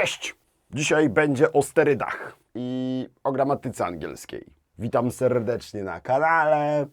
Cześć! Dzisiaj będzie o sterydach i o gramatyce angielskiej. Witam serdecznie na kanale.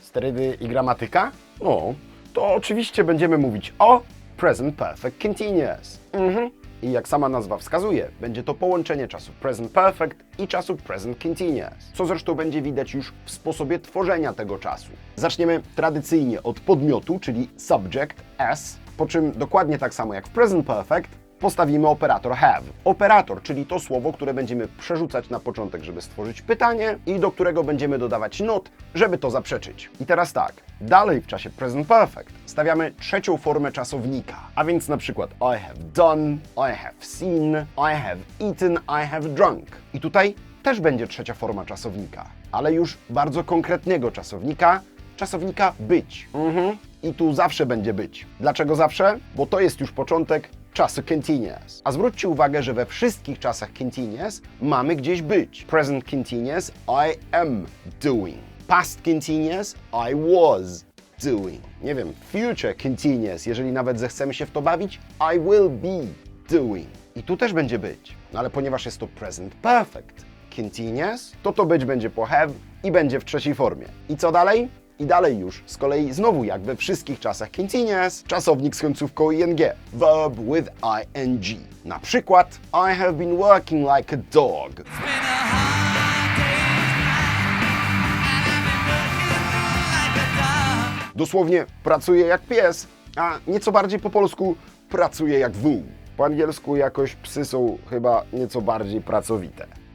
Sterydy i gramatyka? No, to oczywiście będziemy mówić o present perfect continuous. Mhm. I jak sama nazwa wskazuje, będzie to połączenie czasu present perfect i czasu present continuous, co zresztą będzie widać już w sposobie tworzenia tego czasu. Zaczniemy tradycyjnie od podmiotu, czyli subject s, po czym dokładnie tak samo jak w present perfect postawimy operator have. Operator, czyli to słowo, które będziemy przerzucać na początek, żeby stworzyć pytanie i do którego będziemy dodawać not, żeby to zaprzeczyć. I teraz tak, dalej w czasie present perfect stawiamy trzecią formę czasownika, a więc na przykład I have done, I have seen, I have eaten, I have drunk. I tutaj też będzie trzecia forma czasownika, ale już bardzo konkretnego czasownika, czasownika być. Mhm. I tu zawsze będzie być. Dlaczego zawsze? Bo to jest już początek czasu continuous. A zwróćcie uwagę, że we wszystkich czasach continuous mamy gdzieś być. Present continuous I am doing. Past continuous I was doing. Nie wiem, future continuous, jeżeli nawet zechcemy się w to bawić, I will be doing. I tu też będzie być. No ale ponieważ jest to present perfect continuous, to to być będzie po have i będzie w trzeciej formie. I co dalej? I dalej już, z kolei znowu jak we wszystkich czasach continuous, czasownik z końcówką ing, verb with ing. Na przykład, I have been working like a dog. Dosłownie pracuję jak pies, a nieco bardziej po polsku pracuję jak wół. Po angielsku jakoś psy są chyba nieco bardziej pracowite.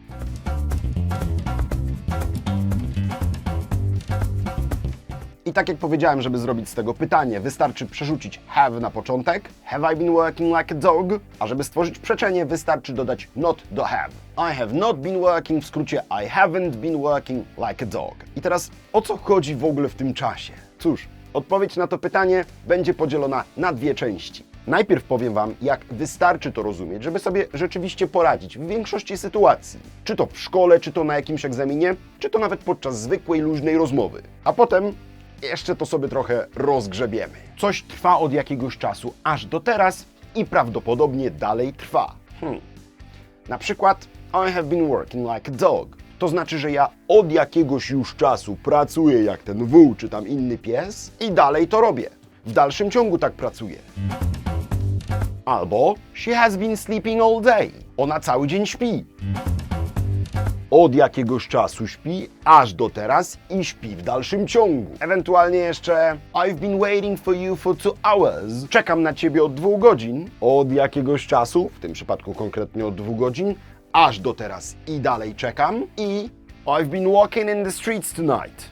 I tak jak powiedziałem, żeby zrobić z tego pytanie, wystarczy przerzucić have na początek, have I been working like a dog, a żeby stworzyć przeczenie, wystarczy dodać not do have. I have not been working, w skrócie I haven't been working like a dog. I teraz o co chodzi w ogóle w tym czasie? Cóż, odpowiedź na to pytanie będzie podzielona na dwie części. Najpierw powiem Wam, jak wystarczy to rozumieć, żeby sobie rzeczywiście poradzić w większości sytuacji. Czy to w szkole, czy to na jakimś egzaminie, czy to nawet podczas zwykłej, luźnej rozmowy. A potem jeszcze to sobie trochę rozgrzebiemy. Coś trwa od jakiegoś czasu aż do teraz i prawdopodobnie dalej trwa. Hmm. Na przykład I have been working like a dog. To znaczy, że ja od jakiegoś już czasu pracuję jak ten wół czy tam inny pies i dalej to robię. W dalszym ciągu tak pracuję. Albo she has been sleeping all day. Ona cały dzień śpi od jakiegoś czasu śpi, aż do teraz i śpi w dalszym ciągu. Ewentualnie jeszcze I've been waiting for you for two hours. Czekam na ciebie od dwóch godzin. Od jakiegoś czasu, w tym przypadku konkretnie od dwóch godzin, aż do teraz i dalej czekam. I I've been walking in the streets tonight.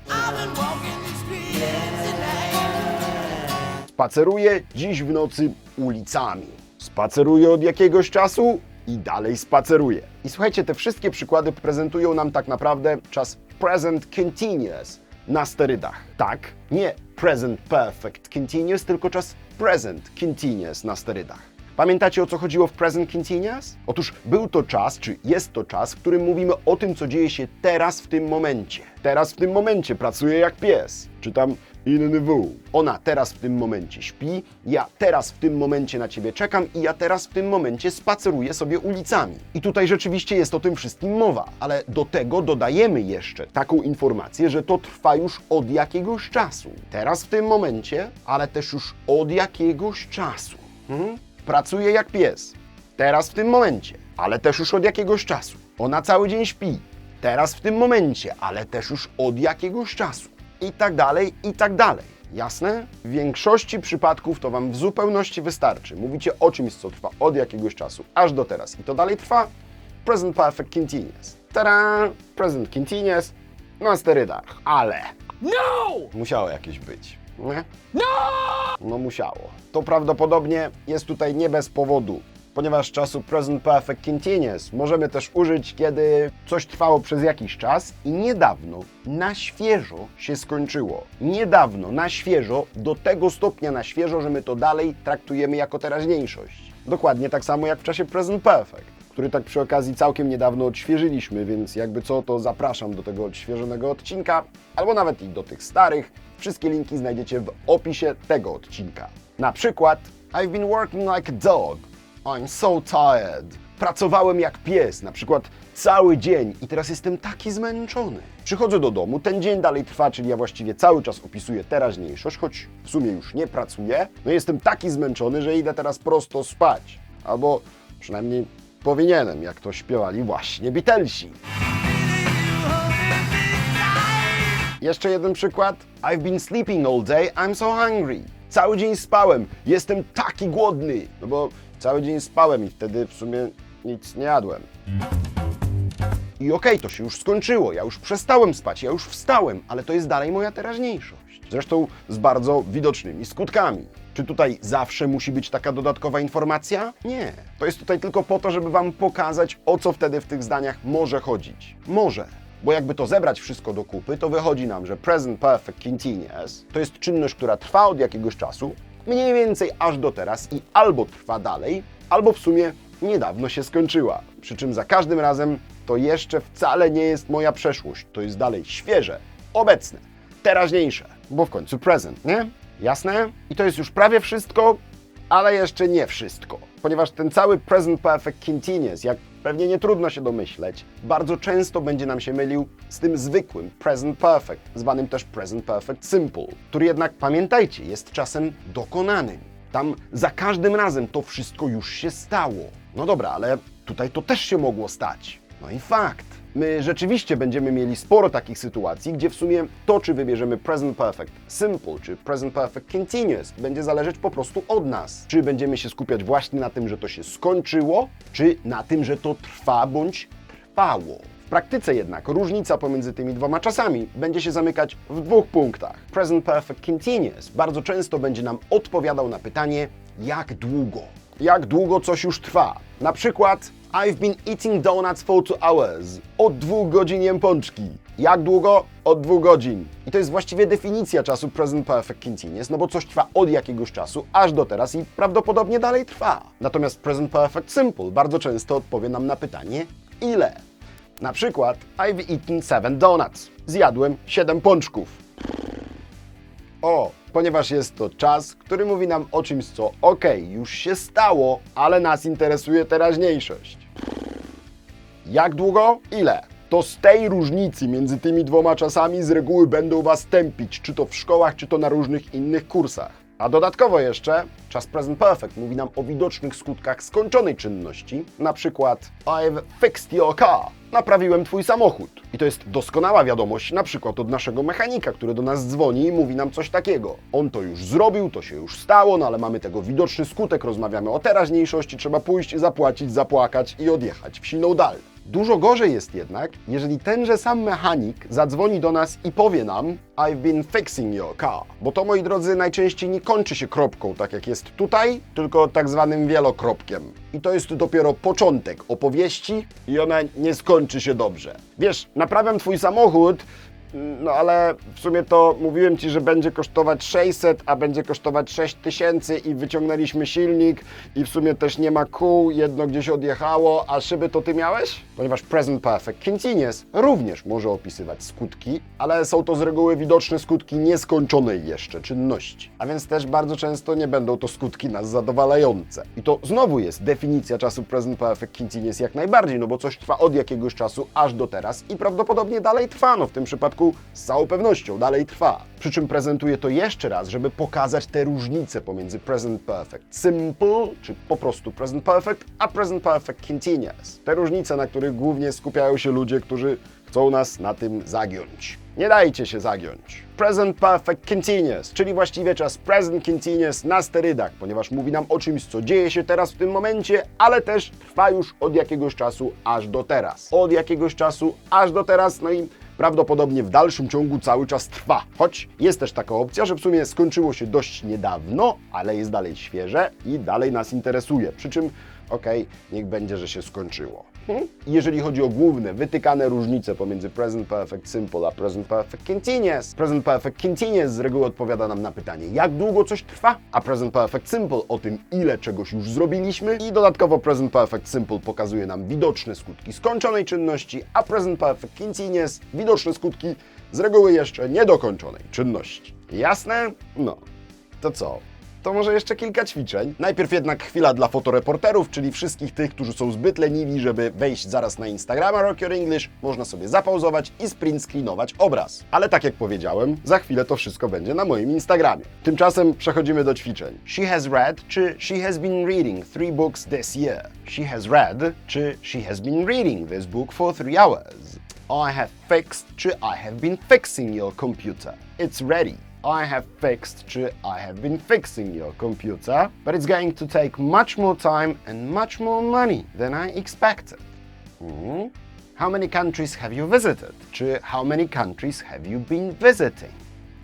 Spaceruję dziś w nocy ulicami. Spaceruję od jakiegoś czasu i dalej spaceruję. I słuchajcie, te wszystkie przykłady prezentują nam tak naprawdę czas present continuous na sterydach. Tak, nie present perfect continuous, tylko czas present continuous na sterydach. Pamiętacie o co chodziło w present continuous? Otóż był to czas, czy jest to czas, w którym mówimy o tym, co dzieje się teraz w tym momencie. Teraz w tym momencie pracuję jak pies, czy tam inny wół. Ona teraz w tym momencie śpi, ja teraz w tym momencie na ciebie czekam i ja teraz w tym momencie spaceruję sobie ulicami. I tutaj rzeczywiście jest o tym wszystkim mowa, ale do tego dodajemy jeszcze taką informację, że to trwa już od jakiegoś czasu. Teraz w tym momencie, ale też już od jakiegoś czasu. Mhm. Pracuję jak pies. Teraz w tym momencie, ale też już od jakiegoś czasu. Ona cały dzień śpi. Teraz w tym momencie, ale też już od jakiegoś czasu. I tak dalej, i tak dalej. Jasne? W większości przypadków to Wam w zupełności wystarczy. Mówicie o czymś, co trwa od jakiegoś czasu, aż do teraz. I to dalej trwa. Present Perfect Continuous. Tada! Present Continuous na sterydach. Ale No! musiało jakieś być. Nie? No musiało. To prawdopodobnie jest tutaj nie bez powodu, ponieważ czasu present perfect continuous możemy też użyć, kiedy coś trwało przez jakiś czas i niedawno, na świeżo się skończyło. Niedawno, na świeżo, do tego stopnia na świeżo, że my to dalej traktujemy jako teraźniejszość. Dokładnie tak samo jak w czasie present perfect który tak przy okazji całkiem niedawno odświeżyliśmy, więc jakby co, to zapraszam do tego odświeżonego odcinka, albo nawet i do tych starych. Wszystkie linki znajdziecie w opisie tego odcinka. Na przykład I've been working like a dog. I'm so tired. Pracowałem jak pies, na przykład cały dzień i teraz jestem taki zmęczony. Przychodzę do domu, ten dzień dalej trwa, czyli ja właściwie cały czas opisuję teraźniejszość, choć w sumie już nie pracuję. No jestem taki zmęczony, że idę teraz prosto spać. Albo przynajmniej powinienem, jak to śpiewali właśnie Beatlesi. Jeszcze jeden przykład. I've been sleeping all day, I'm so hungry. Cały dzień spałem, jestem taki głodny. No bo cały dzień spałem i wtedy w sumie nic nie jadłem. I okej, to się już skończyło, ja już przestałem spać, ja już wstałem, ale to jest dalej moja teraźniejszość. Zresztą z bardzo widocznymi skutkami. Czy tutaj zawsze musi być taka dodatkowa informacja? Nie. To jest tutaj tylko po to, żeby Wam pokazać, o co wtedy w tych zdaniach może chodzić. Może. Bo jakby to zebrać wszystko do kupy, to wychodzi nam, że present perfect continuous to jest czynność, która trwa od jakiegoś czasu, mniej więcej aż do teraz i albo trwa dalej, albo w sumie niedawno się skończyła. Przy czym za każdym razem to jeszcze wcale nie jest moja przeszłość. To jest dalej świeże, obecne, teraźniejsze, bo w końcu present, nie? Jasne? I to jest już prawie wszystko, ale jeszcze nie wszystko. Ponieważ ten cały present perfect continuous, jak pewnie nie trudno się domyśleć, bardzo często będzie nam się mylił z tym zwykłym present perfect, zwanym też present perfect simple, który jednak, pamiętajcie, jest czasem dokonanym. Tam za każdym razem to wszystko już się stało. No dobra, ale tutaj to też się mogło stać. No i fakt. My rzeczywiście będziemy mieli sporo takich sytuacji, gdzie w sumie to, czy wybierzemy present perfect simple, czy present perfect continuous, będzie zależeć po prostu od nas. Czy będziemy się skupiać właśnie na tym, że to się skończyło, czy na tym, że to trwa bądź trwało. W praktyce jednak różnica pomiędzy tymi dwoma czasami będzie się zamykać w dwóch punktach. Present perfect continuous bardzo często będzie nam odpowiadał na pytanie, jak długo. Jak długo coś już trwa. Na przykład I've been eating donuts for two hours. Od dwóch godzin jem pączki. Jak długo? Od dwóch godzin. I to jest właściwie definicja czasu present perfect continuous, no bo coś trwa od jakiegoś czasu aż do teraz i prawdopodobnie dalej trwa. Natomiast present perfect simple bardzo często odpowie nam na pytanie ile. Na przykład I've eaten seven donuts. Zjadłem 7 pączków. O, ponieważ jest to czas, który mówi nam o czymś, co okej, już się stało, ale nas interesuje teraźniejszość. Jak długo? Ile? To z tej różnicy między tymi dwoma czasami z reguły będą Was tępić, czy to w szkołach, czy to na różnych innych kursach. A dodatkowo jeszcze czas present perfect mówi nam o widocznych skutkach skończonej czynności, na przykład I've fixed your car. Naprawiłem twój samochód. I to jest doskonała wiadomość, na przykład od naszego mechanika, który do nas dzwoni i mówi nam coś takiego. On to już zrobił, to się już stało, no ale mamy tego widoczny skutek, rozmawiamy o teraźniejszości, trzeba pójść, zapłacić, zapłakać i odjechać w siną dal. Dużo gorzej jest jednak, jeżeli tenże sam mechanik zadzwoni do nas i powie nam I've been fixing your car. Bo to, moi drodzy, najczęściej nie kończy się kropką, tak jak jest tutaj, tylko tak zwanym wielokropkiem. I to jest dopiero początek opowieści i ona nie skończy się dobrze. Wiesz, naprawiam twój samochód, no ale w sumie to mówiłem Ci, że będzie kosztować 600, a będzie kosztować 6000 i wyciągnęliśmy silnik i w sumie też nie ma kół, jedno gdzieś odjechało, a szyby to Ty miałeś? Ponieważ Present Perfect Continuous również może opisywać skutki, ale są to z reguły widoczne skutki nieskończonej jeszcze czynności. A więc też bardzo często nie będą to skutki nas zadowalające. I to znowu jest definicja czasu Present Perfect Continuous jak najbardziej, no bo coś trwa od jakiegoś czasu aż do teraz i prawdopodobnie dalej trwa, no w tym przypadku z całą pewnością dalej trwa. Przy czym prezentuję to jeszcze raz, żeby pokazać te różnice pomiędzy Present Perfect Simple, czy po prostu Present Perfect, a Present Perfect Continuous. Te różnice, na których głównie skupiają się ludzie, którzy chcą nas na tym zagiąć. Nie dajcie się zagiąć. Present Perfect Continuous, czyli właściwie czas Present Continuous na sterydach, ponieważ mówi nam o czymś, co dzieje się teraz w tym momencie, ale też trwa już od jakiegoś czasu aż do teraz. Od jakiegoś czasu aż do teraz, no i prawdopodobnie w dalszym ciągu cały czas trwa. Choć jest też taka opcja, że w sumie skończyło się dość niedawno, ale jest dalej świeże i dalej nas interesuje. Przy czym, okej, niech będzie, że się skończyło. Hmm? Jeżeli chodzi o główne, wytykane różnice pomiędzy present perfect simple a present perfect continuous, present perfect continuous z reguły odpowiada nam na pytanie, jak długo coś trwa, a present perfect simple o tym, ile czegoś już zrobiliśmy i dodatkowo present perfect simple pokazuje nam widoczne skutki skończonej czynności, a present perfect continuous widoczne skutki z reguły jeszcze niedokończonej czynności. Jasne? No. To co? To może jeszcze kilka ćwiczeń. Najpierw jednak chwila dla fotoreporterów, czyli wszystkich tych, którzy są zbyt leniwi, żeby wejść zaraz na Instagrama Rock Your English. Można sobie zapauzować i sprint screenować obraz. Ale tak jak powiedziałem, za chwilę to wszystko będzie na moim Instagramie. Tymczasem przechodzimy do ćwiczeń. She has read czy she has been reading three books this year. She has read czy she has been reading this book for three hours. I have fixed czy I have been fixing your computer. It's ready. I have fixed czy I have been fixing your computer, but it's going to take much more time and much more money than I expected. Mhm. How many countries have you visited? Czy how many countries have you been visiting?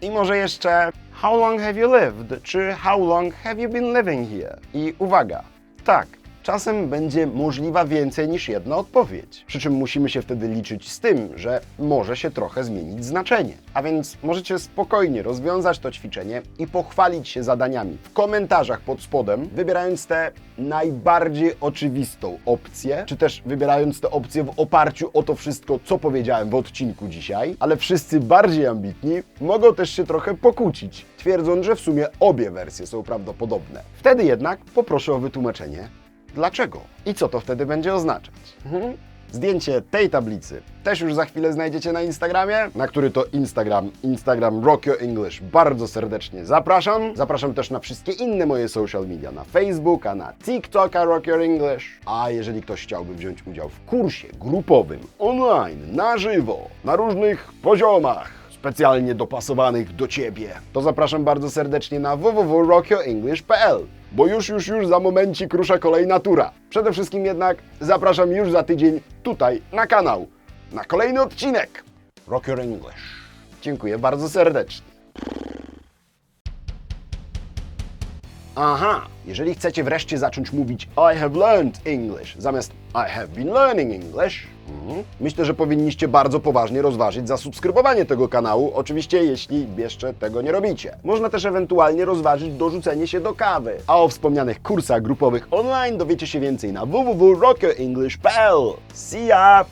I może jeszcze how long have you lived? Czy how long have you been living here? I uwaga, tak, czasem będzie możliwa więcej niż jedna odpowiedź. Przy czym musimy się wtedy liczyć z tym, że może się trochę zmienić znaczenie. A więc możecie spokojnie rozwiązać to ćwiczenie i pochwalić się zadaniami w komentarzach pod spodem, wybierając tę najbardziej oczywistą opcję, czy też wybierając tę opcję w oparciu o to wszystko, co powiedziałem w odcinku dzisiaj. Ale wszyscy bardziej ambitni mogą też się trochę pokłócić, twierdząc, że w sumie obie wersje są prawdopodobne. Wtedy jednak poproszę o wytłumaczenie, Dlaczego? I co to wtedy będzie oznaczać? Mhm. Zdjęcie tej tablicy też już za chwilę znajdziecie na Instagramie, na który to Instagram, Instagram Rock Your English. Bardzo serdecznie zapraszam. Zapraszam też na wszystkie inne moje social media, na Facebooka, na TikToka Rock Your English. A jeżeli ktoś chciałby wziąć udział w kursie grupowym, online, na żywo, na różnych poziomach, specjalnie dopasowanych do Ciebie, to zapraszam bardzo serdecznie na www.rockyourenglish.pl bo już, już, już za momencik rusza kolejna tura. Przede wszystkim jednak zapraszam już za tydzień tutaj na kanał, na kolejny odcinek Rock Your English. Dziękuję bardzo serdecznie. Aha, jeżeli chcecie wreszcie zacząć mówić I have learned English zamiast I have been learning English, mhm, myślę, że powinniście bardzo poważnie rozważyć zasubskrybowanie tego kanału, oczywiście jeśli jeszcze tego nie robicie. Można też ewentualnie rozważyć dorzucenie się do kawy. A o wspomnianych kursach grupowych online dowiecie się więcej na www.rockerenglish.pl. See ya!